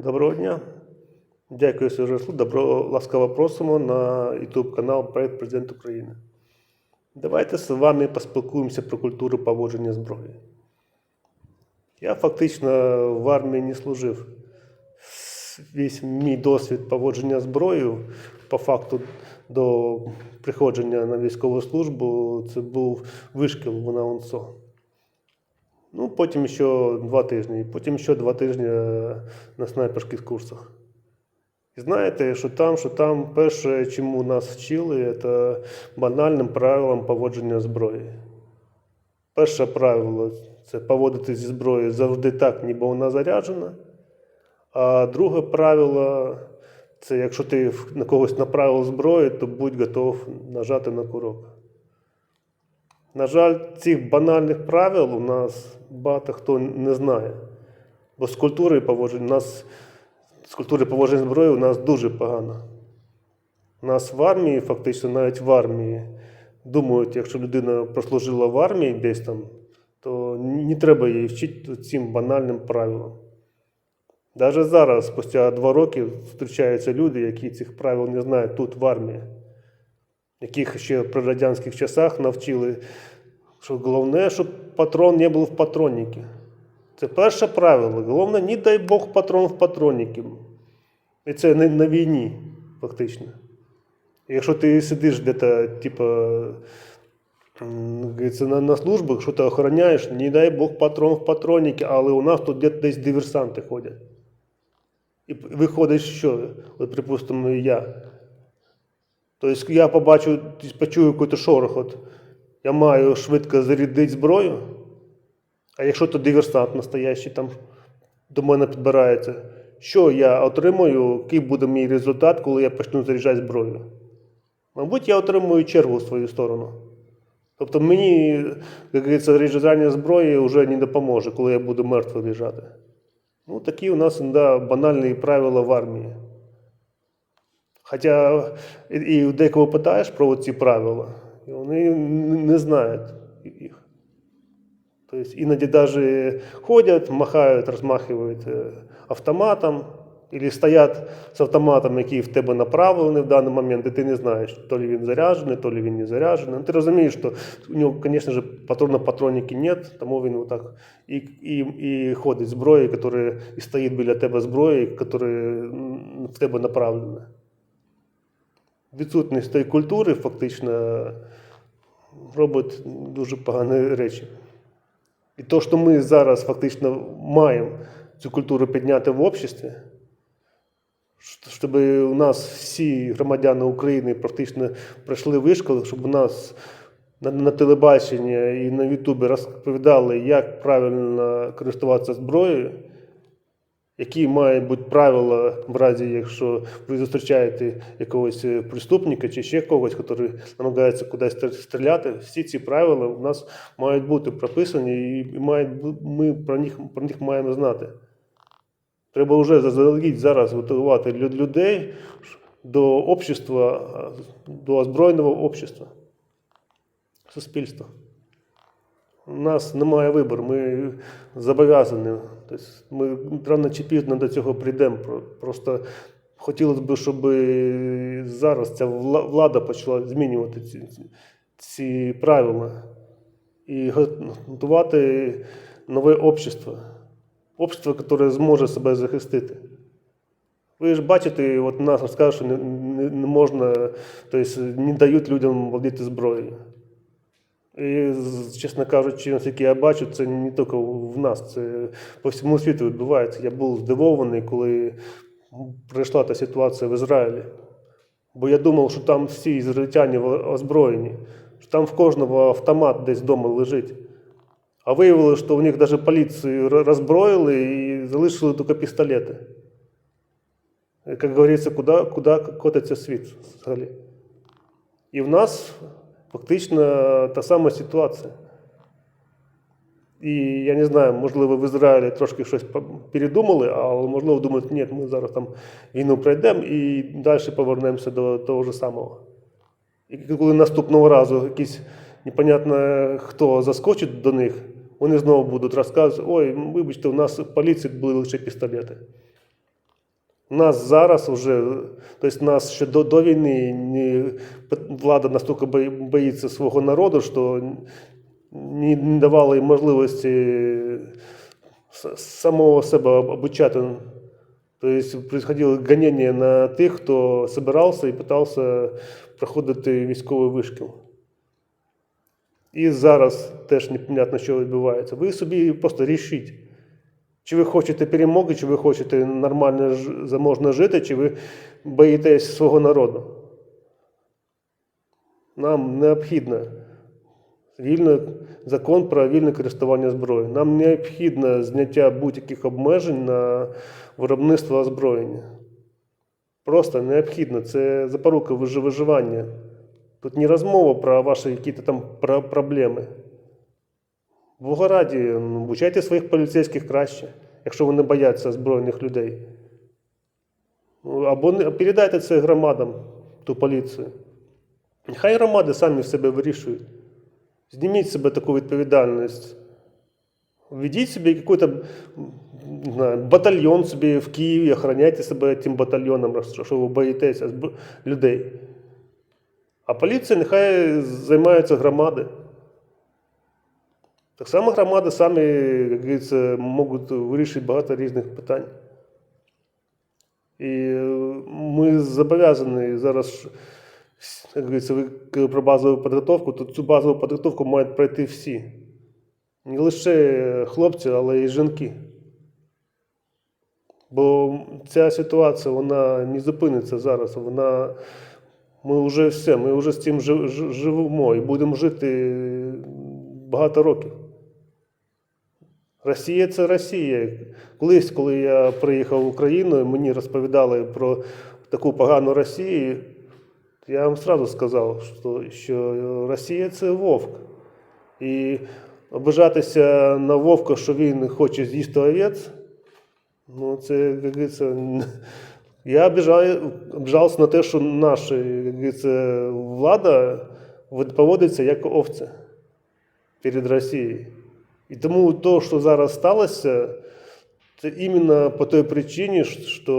Доброго дня. Дякую, що прийшли. Добро ласкаво просимо на YouTube канал Проект Президент України. Давайте з вами поспілкуємося про культуру поводження зброї. Я фактично в армії не служив. Весь мій досвід поводження зброєю, по факту до приходження на військову службу, це був вишкіл в УНАУНСО. Ну, потім ще два тижні, потім ще два тижні е, на снайперських курсах. І знаєте, що там, що там, перше, чому нас вчили, це банальним правилам поводження зброї. Перше правило це поводити зі зброєю завжди так, ніби вона заряджена. А друге правило це якщо ти на когось направив зброю, то будь готов нажати на курок. На жаль, цих банальних правил у нас багато хто не знає. Бо з культури поводження у нас з культури поводження зброї у нас дуже погано. У нас в армії, фактично, навіть в армії, думають, якщо людина прослужила в армії десь там, то не треба їй вчити цим банальним правилам. Навіть зараз, спустя два роки, зустрічаються люди, які цих правил не знають тут, в армії яких ще при радянських часах навчили, що головне, щоб патрон не був в патроннику. Це перше правило. Головне, не дай Бог патрон в патроннику. І це не на війні, фактично. Якщо ти сидиш десь, типу, на, на службах, що ти охороняєш, не дай Бог патрон в патроннику, але у нас тут десь диверсанти ходять. І виходить, що, от, припустимо, я. Тобто я побачу, почую якийсь шорох, от, я маю швидко зарядити зброю, а якщо то диверсант настоящий там до мене підбирається, що я отримую, який буде мій результат, коли я почну заряджати зброю? Мабуть, я отримую чергу в свою сторону. Тобто мені, як говориться, заряджання зброї вже не допоможе, коли я буду мертвий лежати. Ну, такі у нас да, банальні правила в армії. Хоча і- і у декого питаєш про ці правила, і вони н- не знають їх. Тобто іноді навіть ходять, махають, розмахують е, автоматом, або стоять з автоматом, який в тебе направлений в даний момент, і ти не знаєш, то ли він заряджений, то ли він не заряджений. Ну, Ти розумієш, що у нього, звісно ж, патрона патроніки нет, тому він отак і, і, і ходить з зброєю, яка і стоїть біля тебе зброєю, яка м, в тебе направлена Відсутність тієї культури фактично робить дуже погані речі. І то, що ми зараз фактично маємо цю культуру підняти в обществі, щоб у нас всі громадяни України практично пройшли вишколи, щоб у нас на, на телебаченні і на Ютубі розповідали, як правильно користуватися зброєю, які мають бути правила в разі, якщо ви зустрічаєте якогось е, преступника чи ще когось, який намагається кудись стріляти, всі ці правила у нас мають бути прописані, і мають, ми про них, про них маємо знати. Треба вже заздалегідь зараз готувати людей до общества, до озброєного общества, суспільства. У нас немає вибору, ми зобов'язані. Тобто ми рано чи пізно до цього прийдемо. Просто хотілося б, щоб зараз ця влада почала змінювати ці, ці, правила і готувати нове общество. Общество, яке зможе себе захистити. Ви ж бачите, от нас розказують, що не, не, не можна, тобто не дають людям володіти зброєю. І, чесно кажучи, наскільки я бачу, це не тільки в нас, це по всьому світу відбувається. Я був здивований, коли прийшла та ситуація в Ізраїлі. Бо я думав, що там всі ізраїльтяни озброєні, що там в кожного автомат десь вдома лежить. А виявилося, що у них навіть поліцію роззброїли і залишили тільки пістолети. Як говориться, куди, куди котиться світ взагалі. І в нас фактично та сама ситуація. І я не знаю, можливо, в Ізраїлі трошки щось передумали, але можливо думають, ні, ми зараз там війну пройдемо і далі повернемося до того ж самого. І коли наступного разу якийсь непонятно хто заскочить до них, вони знову будуть розказувати, ой, вибачте, у нас в поліції були лише пістолети. Нас зараз вже, тобто нас ще до, до війни влада настільки боїться свого народу, що не, давала їм можливості самого себе обучати. Тобто происходило гонення на тих, хто збирався і намагався проходити військовий вишкіл. І зараз теж непонятно, що відбувається. Ви собі просто рішіть. Чи ви хочете перемоги, чи ви хочете нормально заможно жити, чи ви боїтесь свого народу. Нам необхідно вільний закон про вільне користування зброєю. Нам необхідно зняття будь-яких обмежень на виробництво озброєння. Просто необхідно. Це запорука вижи- виживання. Тут не розмова про ваші якісь там проблеми. Бога раді, ну, обучайте своїх поліцейських краще, якщо вони бояться озброєних людей. Ну, Або не- передайте це громадам, ту поліцію. Нехай громади самі в себе вирішують. Зніміть себе таку відповідальність. Введіть собі якийсь батальйон собі в Києві, охороняйте себе тим батальйоном, що ви боїтеся людей. А поліція нехай займаються громади. Так само громади самі, як говориться, можуть вирішити багато різних питань. І е, ми зобов'язані зараз, як говориться, ви про базову підготовку, то цю базову підготовку мають пройти всі. Не лише хлопці, але й жінки. Бо ця ситуація вона не зупиниться зараз. Вона, ми вже все, ми вже з цим жи- жи- живемо і будемо жити багато років. Росія це Росія. Колись, коли я приїхав в Україну, мені розповідали про таку погану Росію. Я вам сразу сказав, що, Росія це вовк. І обижатися на вовка, що він хоче з'їсти овець, ну це, як говориться, я обіжаю, на те, що наша влада поводиться як овця перед Росією. І тому то, що зараз сталося, це іменно по той причині, що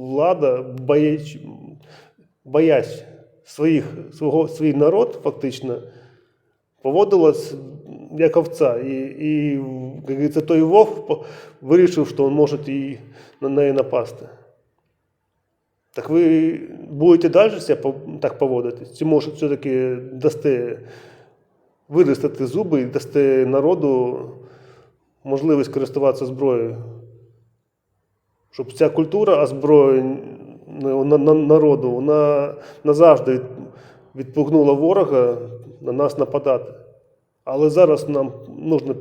влада боясь, боясь своїх, свого, свій народ фактично поводилась як овця. І, і як говориться, той вовк вирішив, що він може і на неї напасти. Так ви будете далі себе так поводитись? Чи може все-таки дасте виростити зуби і дасте народу можливість користуватися зброєю? Щоб ця культура на- народу, вона назавжди відпугнула ворога на нас нападати. Але зараз нам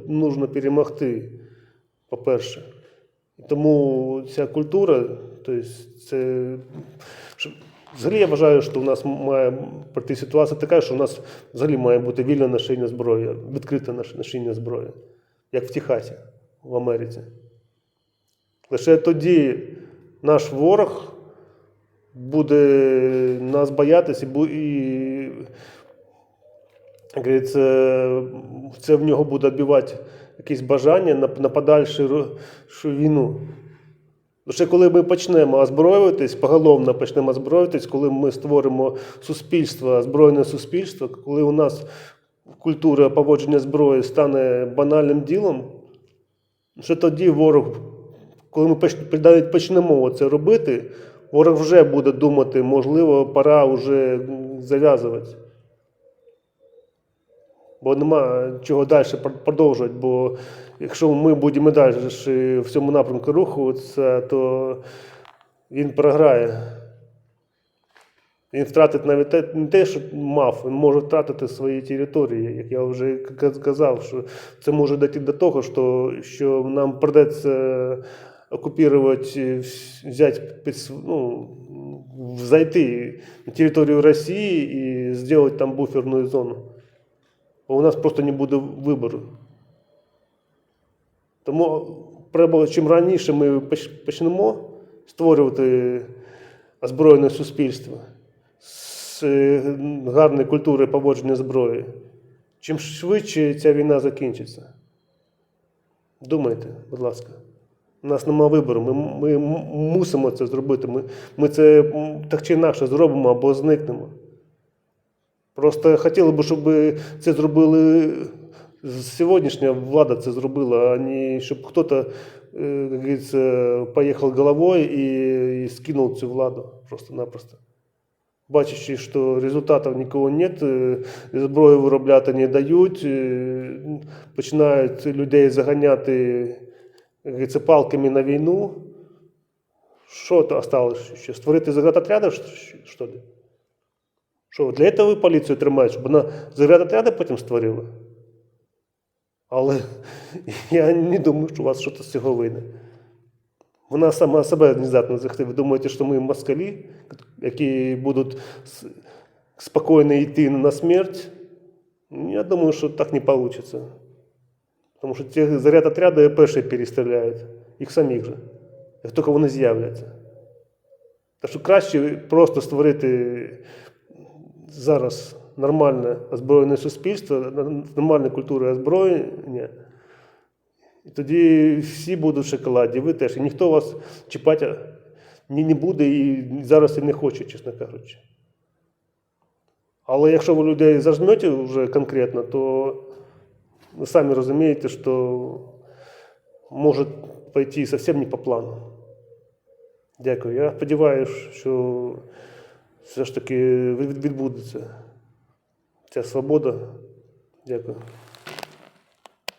нужно перемогти, по-перше. Тому ця культура, тобто це. Взагалі я вважаю, що у нас має пройти ситуація така, що у нас взагалі має бути вільне ношення зброї, відкрите ношення зброї, як в Техасі, в Америці. Лише тоді наш ворог буде нас боятися і, говориться, це в нього буде відбивати якесь бажання на, на подальшу війну. Лише коли ми почнемо озброюватись, поголовно почнемо озброюватись, коли ми створимо суспільство, озброєне суспільство, коли у нас культура поводження зброї стане банальним ділом, що тоді ворог, коли ми навіть почнемо це робити, ворог вже буде думати, можливо, пора вже зав'язувати. Бо нема чого далі продовжувати. Бо якщо ми будемо далі в цьому напрямку рухатися, то він програє. Він втратить навіть те, не те, що мав, він може втратити свої території. Як я вже к- сказав, що це може дійти до того, що, що нам придеться окупувати, взяти під, ну, зайти на територію Росії і зробити там буферну зону. Бо у нас просто не буде вибору. Тому треба, чим раніше ми почнемо створювати озброєне суспільство з е, гарної культури поводження зброї, чим швидше ця війна закінчиться. Думайте, будь ласка. У нас немає вибору. Ми, ми мусимо це зробити. Ми, ми це так чи інакше зробимо або зникнемо. Просто хотіли б, щоб це зробили сьогоднішня влада це зробила, а не щоб хтось, е, поїхав головою і, і скинув цю владу просто-напросто. Бачачи, що результатів нікого е, зброю виробляти не дають, е, починають людей заганяти палками на війну. Що то осталось ще? Створити заградотряди, що ли? Що, для цього ви поліцію тримаєте, щоб вона заградотряди потім створила? Але я не думаю, що у вас щось з цього вийде. Вона сама себе не здатна захистити. Ви думаєте, що ми москалі, які будуть спокійно йти на смерть? Я думаю, що так не вийде. Тому що ті зарядотряди перші перестріляють, їх самих же, як тільки вони з'являться. Так що краще просто створити зараз нормальне озброєне суспільство, нормальна культура озброєння. І тоді всі будуть в шоколаді, ви теж. І ніхто вас чіпати не, не буде і зараз і не хоче, чесно кажучи. Але якщо ви людей зажмете вже конкретно, то ви самі розумієте, що може пойти зовсім не по плану. Дякую. Я сподіваюся, що все ж таки від- відбудеться ця свобода. Дякую.